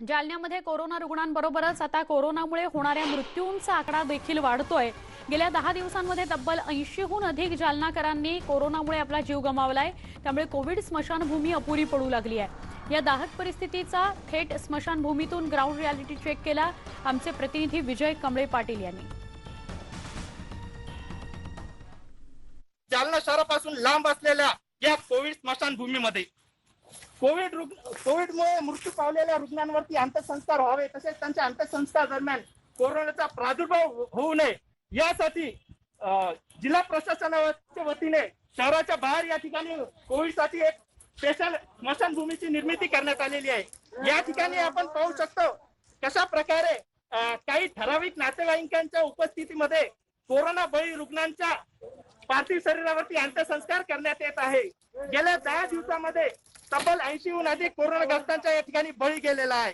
जालन्यामध्ये corona रुग्णांबरोबरच आता कोरोनामुळे होणाऱ्या मृत्यूंचा आकडा देखील वाढतोय. गेल्या दहा दिवसांमध्ये तब्बल ऐंशीहून अधिक जालनाकरांनी कोरोनामुळे आपला जीव गमावलाय. त्यामुळे कोविड स्मशानभूमी अपुरी पडू लागली आहे. या दाहक परिस्थितीचा थेट स्मशानभूमीतून ग्राउंड रियालिटी चेक केला. आमचे प्रतिनिधी विजय कमळे पाटील यांनी. जालना शहरापासून लांब असलेल्या या कोविड स्मशानभूमीमध्ये कोविड रुग्ण कोविडमुळे मृत्यू पावलेल्या रुग्णांवरती अंत्यसंस्कार व्हावे तसेच त्यांच्या अंत्यसंस्कार दरम्यान कोरोनाचा प्रादुर्भाव हो- होऊ नये. यासाठी जिल्हा प्रशासनाच्या वतीने शहराच्या बाहेर या ठिकाणी कोविडसाठी एक स्पेशल स्मशानभूमीची निर्मिती करण्यात आलेली आहे. या ठिकाणी आपण पाहू शकतो कशा प्रकारे काही ठराविक नातेवाईकांच्या उपस्थितीमध्ये कोरोना बळी रुग्णांच्या पार्थिव शरीरावरती अंत्यसंस्कार करण्यात येत आहे. गेल्या दहा दिवसामध्ये तब्बल ऐंशीहून अधिक कोरोनाग्रस्तांच्या या ठिकाणी बळी गेलेला आहे.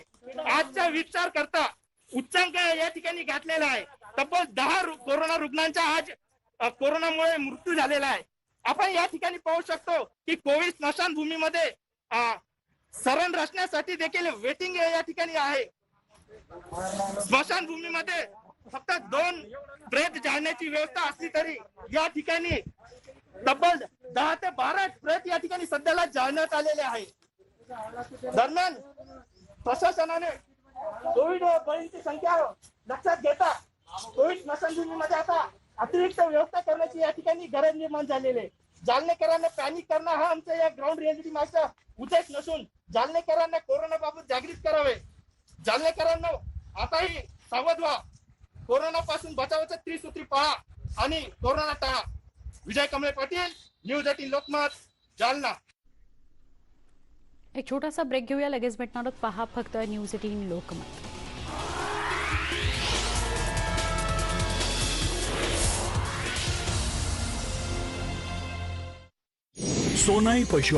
आजचा विचार करता उच्चांक या ठिकाणी घातलेला आहे. तब्बल दहा कोरोना रुग्णांचा आज कोरोनामुळे मृत्यू झालेला आहे. आपण या ठिकाणी पाहू शकतो की कोविड स्मशानभूमीमध्ये भूमीमध्ये सरण रचण्यासाठी देखील वेटिंग या ठिकाणी आहे. स्मशानभूमीमध्ये फक्त दोन ब्रेथ जाळण्याची व्यवस्था असली तरी या ठिकाणी तब्बल दहा ते बारा प्रेत या ठिकाणी सध्याला जाळण्यात आलेले आहे दरम्यान प्रशासनाने कोविड बळींची संख्या लक्षात घेता कोविड स्मशानभूमीमध्ये आता अतिरिक्त व्यवस्था करण्याची या ठिकाणी गरज निर्माण झालेली आहे. जालनेकरांना पॅनिक करणं हा आमच्या या ग्राउंड रियालिटी मागचा उद्देश नसून जालनेकरांना कोरोनाबाबत जागृत करावे. जालनेकरांना आताही सावध व्हा. कोरोना पासून बचावाचं त्रिसूत्री पहा आणि कोरोना टाळा. Vijay Kamle Patil news eighteen Lokmat Jalna. एक छोटासा ब्रेक घेऊया. लगेच भेटणार आहोत. पहा फक्त न्यूज एटीन लोकमत. सोनाई पशु